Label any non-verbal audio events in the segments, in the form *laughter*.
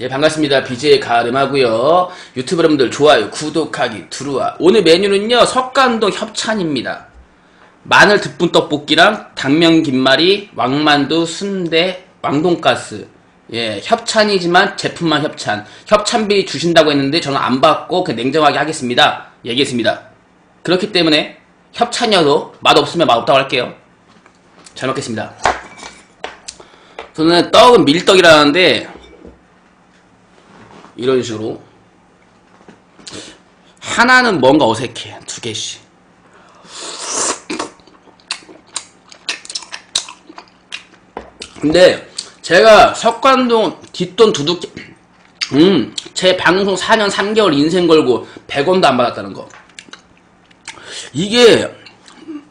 예, 반갑습니다. BJ 가름하고요. 유튜브 여러분들 좋아요, 구독하기, 들어와. 오늘 메뉴는요, 석간동 협찬입니다. 마늘 듬분 떡볶이랑 당면 김말이, 왕만두, 순대, 왕돈가스. 예, 협찬이지만 제품만 협찬. 협찬비 주신다고 했는데 저는 안 받고 그 냉정하게 하겠습니다. 얘기했습니다. 그렇기 때문에 협찬이어도 맛없으면 맛없다고 할게요. 잘 먹겠습니다. 저는 떡은 밀떡이라는데 이런 식으로 하나는 뭔가 어색해 두 개씩. 근데 제가 석관동 뒷돈 두둑 음 제 방송 4년 3개월 인생 걸고 100원도 안 받았다는 거. 이게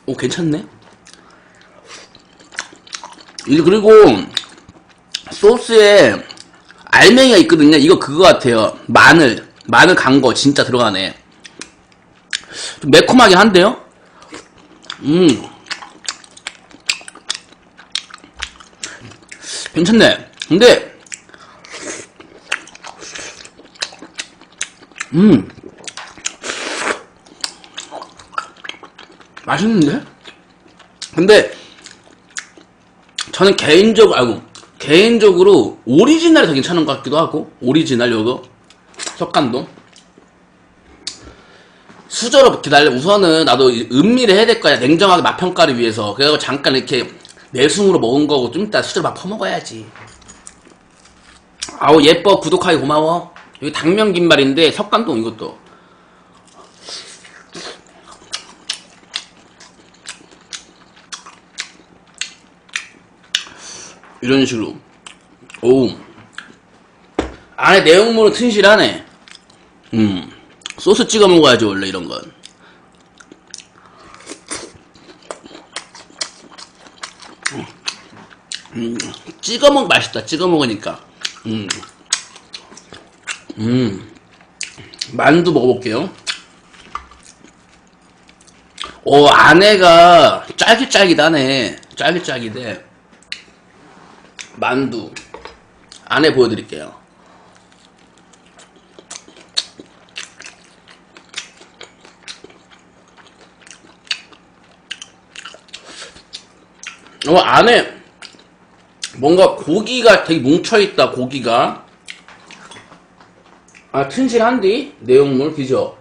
오 괜찮네? 이 그리고 소스에 알맹이가 있거든요. 이거 그거 같아요. 마늘. 마늘 간 거 진짜 들어가네. 좀 매콤하긴 한데요? 음. 괜찮네. 근데, 음. 맛있는데? 근데, 저는 개인적으로, 아이고, 개인적으로 오리지널이 더 괜찮은 것 같기도 하고 오리지널 요거 석간동. 수저로 기다려 우선은 나도 이 음미를 해야 될 거야. 냉정하게 맛 평가를 위해서. 그래서 잠깐 이렇게 내숭으로 먹은 거고 좀 이따 수저로 막 퍼먹어야지. 아우 예뻐. 구독하기 고마워. 여기 당면 김말인데 석간동 이것도 이런 식으로. 오 안에 내용물은 튼실하네. 음. 소스 찍어 먹어야지 원래 이런 건. 음, 찍어 먹 맛있다. 찍어 먹으니까. 음. 음. 만두 먹어볼게요. 오 안에가 짤깃짤깃하네. 짤깃짤깃해 만두 안에 보여드릴게요. 어, 안에 뭔가 고기가 되게 뭉쳐있다, 고기가. 아, 튼실한디? 내용물, 그죠?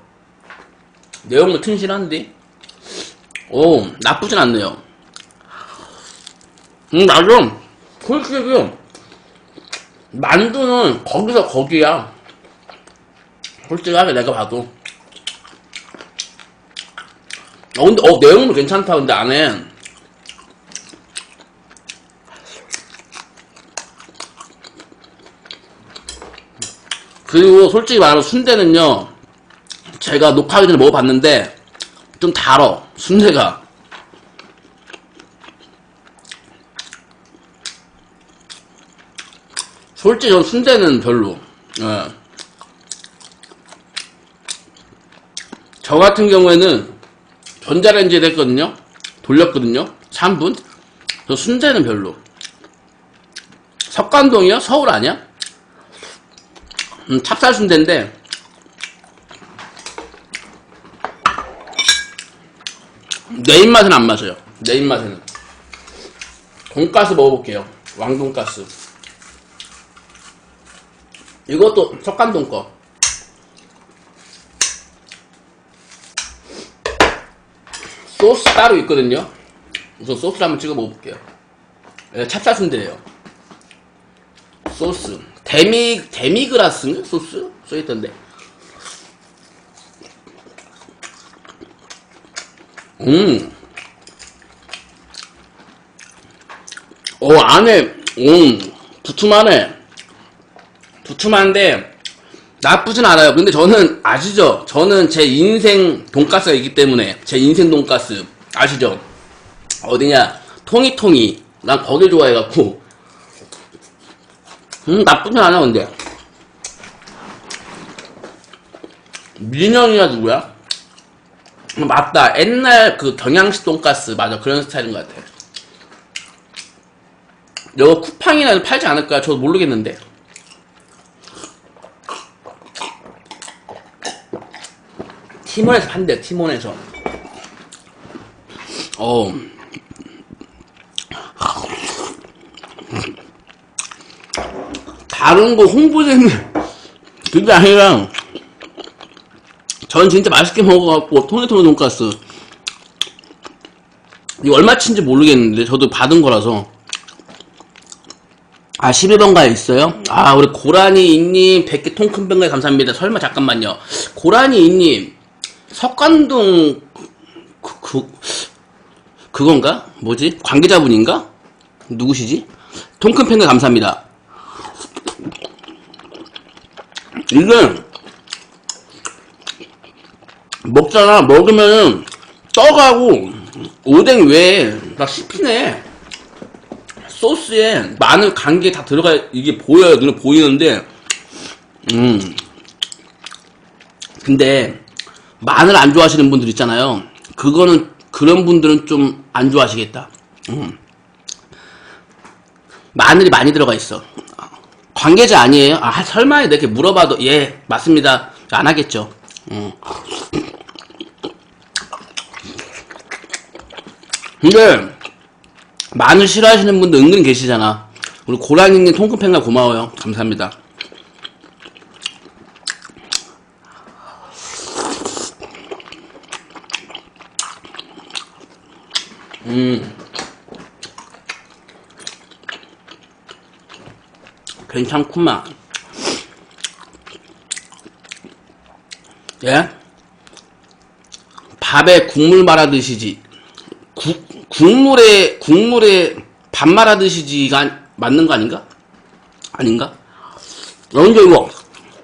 내용물 튼실한디? 오, 나쁘진 않네요. 음, 나좀 솔직히 만두는 거기서 거기야. 솔직하게 내가 봐도. 어 근데 어 내용도 괜찮다 근데 안에. 그리고 솔직히 말하면 순대는요 제가 녹화하기 전에 먹어봤는데 좀 달어 순대가 솔직히 전 순대는 별로. 예. 저 같은 경우에는 전자레인지에 됐거든요. 돌렸거든요. 3분. 저 순대는 별로. 석관동이요? 서울 아니야? 음, 찹쌀 순대인데 내 입맛은 안 맞아요. 내 입맛에는. 돈가스 먹어볼게요. 왕돈가스. 이것도 석간동 거. 소스 따로 있거든요. 우선 소스를 한번 찍어 먹어볼게요. 네, 찹쌀 순대예요. 소스 데미 데미그라스 소스 써있던데. 음. 어 안에 음 두툼하네. 두툼한데 나쁘진 않아요. 근데 저는 아시죠? 저는 제 인생 돈가스가 있기 때문에 제 인생 돈가스 아시죠? 어디냐? 통이통이 난 거길 좋아해갖고 음 나쁘진 않아 근데 민영이가 누구야? 음, 맞다 옛날 그 경양식 돈가스 맞아 그런 스타일인 것 같아 이거 쿠팡이나 팔지 않을까? 저도 모르겠는데 티몬에서 판대 티몬에서. 어 다른 거 홍보되는 그게 아니라 전 진짜 맛있게 먹어갖고 토네토 돈가스. 이거 얼마치인지 모르겠는데 저도 받은 거라서. 아 11번가에 있어요? 아 우리 고라니 이님 100개 통큰 병가에 감사합니다. 설마 잠깐만요. 고라니 이님 석관동 그, 그, 그건가? 뭐지? 관계자분인가? 누구시지? 통큰 팬가 감사합니다 이게 먹잖아 먹으면은 떡하고 오뎅 외에 다 씹히네 소스에 마늘 간게 다 들어가 이게 보여요 눈에 보이는데 음 근데 마늘 안 좋아하시는 분들 있잖아요 그거는 그런 분들은 좀 안 좋아하시겠다 음. 마늘이 많이 들어가 있어 관계자 아니에요? 아 설마 이렇게 물어봐도 예 맞습니다 안 하겠죠 음. 근데 마늘 싫어하시는 분들 은근 계시잖아. 우리 고라니님 통크팬가 고마워요. 감사합니다. 음. 괜찮구만. 예? 밥에 국물 말아 드시지. 국, 국물에, 국물에 밥 말아 드시지가 맞는 거 아닌가? 아닌가? 먼저 이거,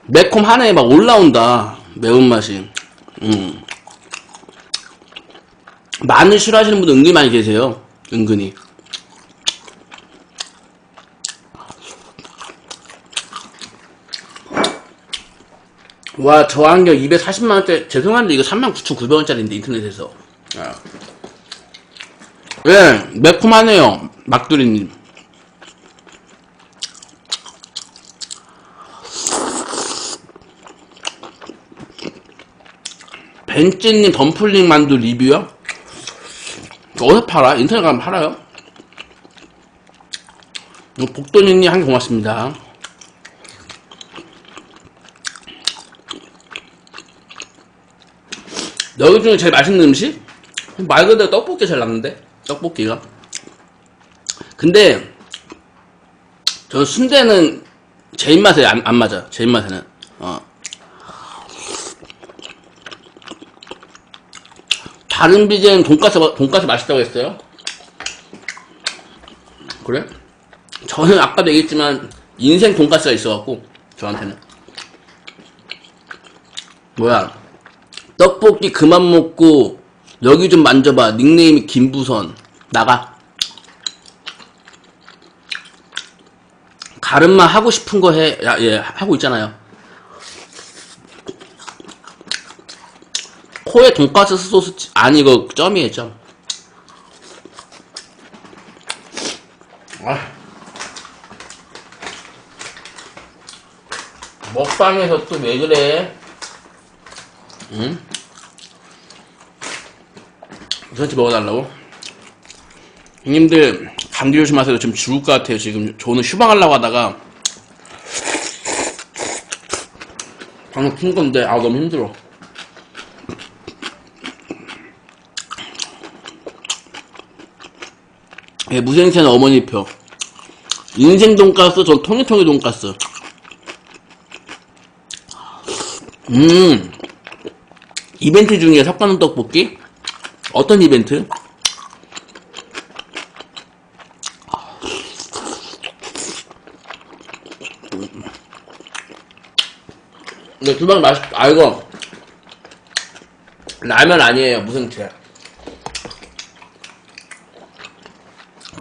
매콤하네, 막 올라온다. 매운맛이. 음. 마늘 싫어하시는 분들 은근히 많이 계세요. 은근히. 와, 저 안경 240만원대, 죄송한데 이거 39,900원짜리인데, 인터넷에서. 아. 예, 매콤하네요. 막두리님. 벤찌님 덤플링 만두 리뷰요? 어디서 팔아? 인터넷 가면 팔아요? 어, 복도님님 한개 고맙습니다. 여기 중에 제일 맛있는 음식? 말 그대로 떡볶이 제일 낫는데? 떡볶이가. 근데, 저 순대는 제 입맛에 안, 안 맞아. 제 입맛에는. 어. 다른 BJ는 돈가스, 돈가스 맛있다고 했어요? 그래? 저는 아까도 얘기했지만, 인생 돈가스가 있어갖고, 저한테는. 뭐야. 떡볶이 그만 먹고, 여기 좀 만져봐. 닉네임이 김부선. 나가. 가름만 하고 싶은 거 해. 야, 예, 하고 있잖아요. 코에 돈가스 소스, 찌- 아니, 이거 점이에요, 점. 아. 먹방에서 또 왜 그래? 응? 우선치 먹어달라고? 형님들 감기 조심하세요. 지금 죽을 것 같아요. 지금 저는 휴방하려고 하다가 방금 킨 건데 아 너무 힘들어. 예, 무생채는 어머니표. 인생 돈가스, 전 통일통일 돈가스. 음, 이벤트 중에 삭가는 떡볶이? 어떤 이벤트? 근데 두방 맛있, 아, 이거. 라면 아니에요, 무생채.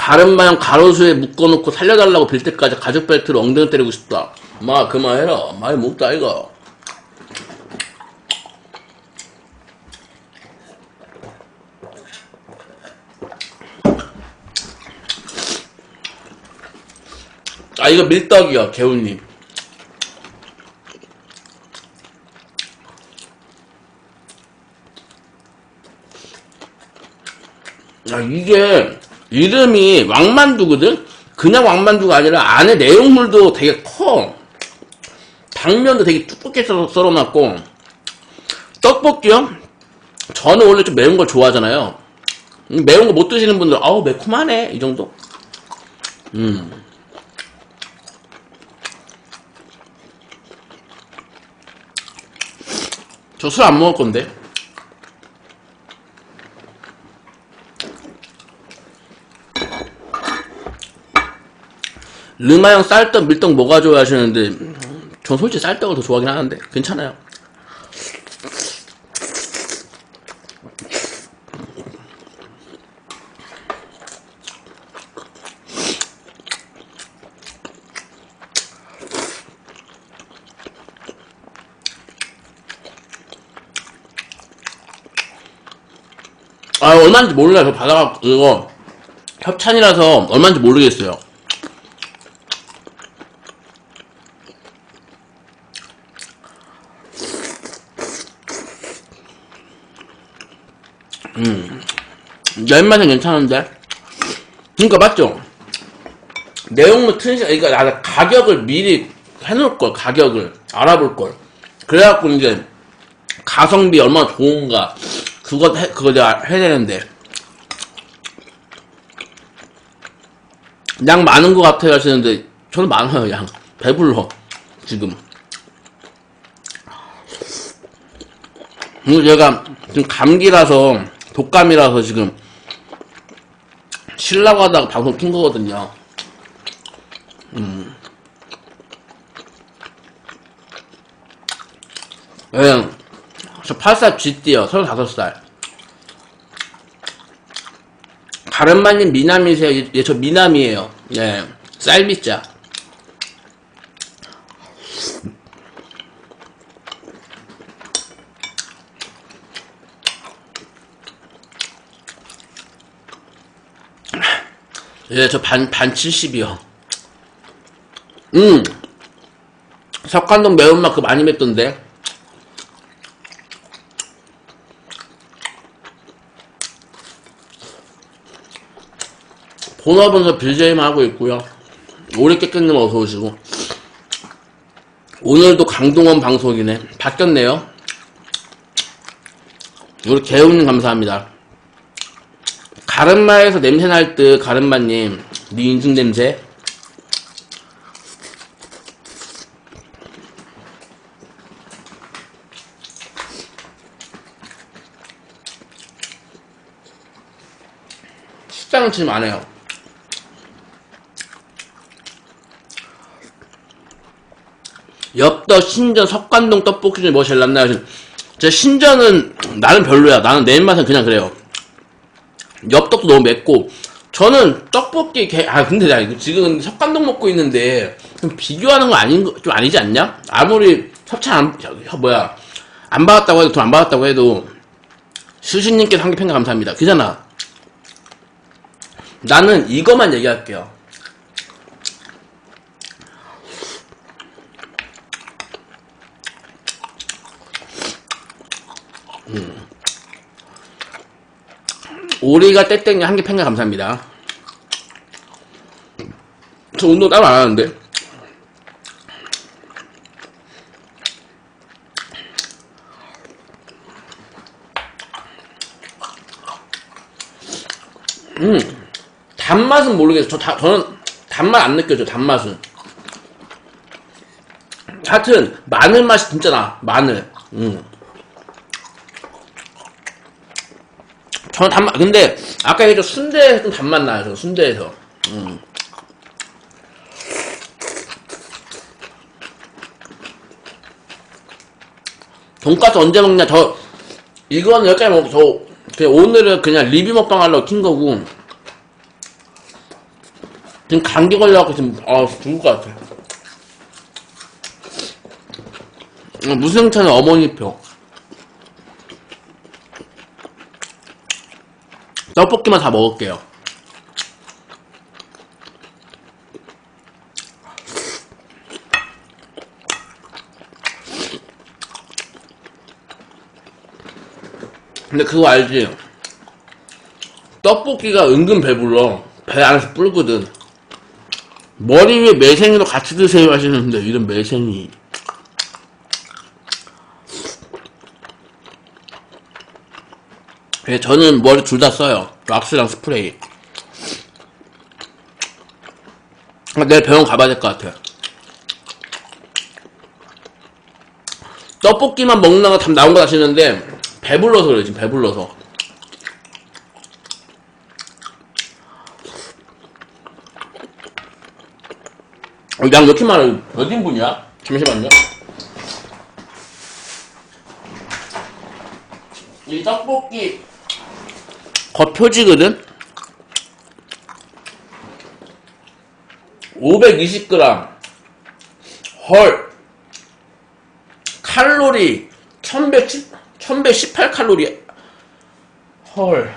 다른 마냥 가로수에 묶어놓고 살려달라고 빌 때까지 가죽 벨트로 엉덩이 때리고 싶다. 마 그만해라. 많이 먹다 이거. 아 이거 밀떡이야 개운님 야 이게 이름이 왕만두거든? 그냥 왕만두가 아니라 안에 내용물도 되게 커. 당면도 되게 두껍게 썰어- 썰어놨고 떡볶이요? 저는 원래 좀 매운 걸 좋아하잖아요. 음, 매운 거 못 드시는 분들 아우 매콤하네 이 정도. 음. 저 술 안 먹을 건데. 르마 형 쌀떡 밀떡 뭐가 좋아 하시는데 전 솔직히 쌀떡을 더 좋아하긴 하는데 괜찮아요. 아 얼마인지 몰라요. 저 받아갖고 이거 협찬이라서 얼마인지 모르겠어요 열맛은 괜찮은데? 그러니까 맞죠? 내용물 시간 그러니까 나 가격을 미리 해놓을 걸 가격을. 알아볼 걸. 그래갖고 이제 가성비 얼마나 좋은가 그거 해, 그거 내가 해야 되는데. 양 많은 것 같아 하시는데 저는 많아요 양. 배불러 지금. 그리고 제가 지금 감기라서 독감이라서 지금 쉬려고 하다가 방송 킨 거거든요. 음. 예, 저 8살 쥐띠요. 35살. 가른마님 미남이세요? 예, 예, 저 미남이에요. 예, 쌀미자. 예, 저 반, 반 70이요. 음. 석관동 매운맛 그거 많이 맵던데. 본업은서 빌제임 하고 있고요. 오래 깨끗님 어서 오시고. 오늘도 강동원 방송이네. 바뀌었네요. 우리 개훈님 감사합니다. 가른마에서 냄새 날 듯 가른마님. 네 인중 냄새. 식당은 지금 안 해요. 엽떡 신전 석관동 떡볶이 중에 뭐 제일 낫나요? 제 신전은 나는 별로야. 나는 내 입맛은 그냥 그래요 엽떡도 너무 맵고 저는 떡볶이 개, 아 근데 나 지금 석관동 먹고 있는데 좀 비교하는 거 아닌 거좀 아니지 않냐? 아무리 협찬 안 뭐야 안 받았다고 해도 돈 안 받았다고 해도 수신님께 한개 평가 감사합니다. 그잖아. 나는 이거만 얘기할게요. 오리가 떼땡이 한개 평가 감사합니다. 저 운동 따로 안 하는데. 음, 단맛은 모르겠어. 저 다, 저는 단맛 안 느껴져, 단맛은. 하여튼, 마늘 맛이 진짜 나, 마늘. 음. 저는 단맛, 근데, 아까 얘기했죠, 순대에서 좀 단맛 나요, 저 순대에서. 음. 돈까스 언제 먹냐, 저, 이거는 여기까지 먹고, 저, 그냥 오늘은 그냥 리뷰 먹방 하려고 킨 거고, 지금 감기 걸려갖고 지금, 아, 죽을 것 같아. 어, 무승차는 어머니표. 떡볶이만 다 먹을게요. 근데 그거 알지? 떡볶이가 은근 배불러. 배 안에서 불거든. 머리 위에 매생이도 같이 드세요 하시는데, 이런 매생이. 예, 저는 머리 둘 다 써요. 왁스랑 스프레이. 아, 내일 병원 가봐야 될 것 같아. 떡볶이만 먹는다고 답 나온 거 하시는데, 배불러서 그래, 지금 배불러서. 어, 양왜 이렇게 많아요? 몇 인분이야? 잠시만요. 이 떡볶이 겉표지거든? 520g. 헐. 칼로리 1110, 1118칼로리. 헐.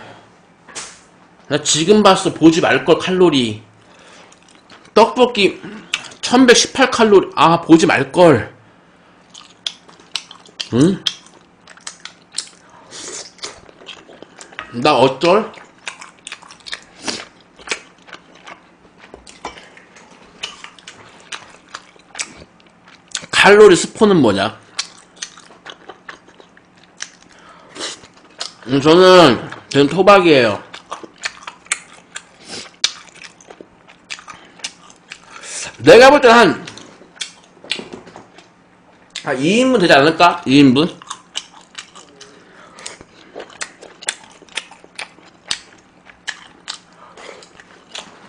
나 지금 봤어. 보지 말걸 칼로리. 떡볶이 1118칼로리. 아, 보지 말걸. 응? 나 어쩔? 칼로리 스포는 뭐냐? 음, 저는, 저는 토박이에요. 내가 볼 때 한, 한 2인분 되지 않을까? 2인분?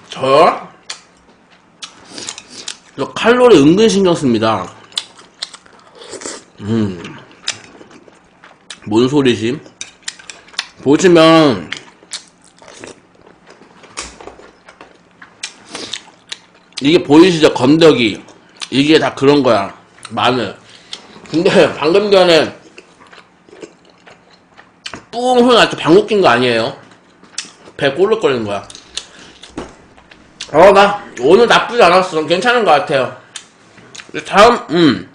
저요? 저 칼로리 은근 신경 씁니다. 음. 뭔 소리지? 보시면, 이게 보이시죠? 건더기. 이게 다 그런 거야. 마늘. 근데 *laughs* 방금 전에, 뿡 소리 났죠? 방귀 낀거 아니에요? 배 꼴룩거리는 거야. 어, 나 오늘 나쁘지 않았어. 괜찮은 것 같아요. 다음, 음.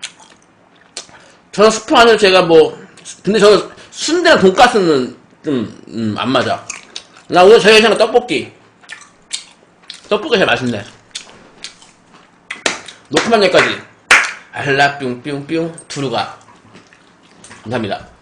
저는 스프 안에 제가 뭐, 근데 저는 순대랑 돈가스는 좀, 음, 안 맞아. 나 오늘 제일 괜찮은 떡볶이. 떡볶이 제일 맛있네. 녹화만 여기까지. 알라 뿅뿅뿅 두루가. 감사합니다.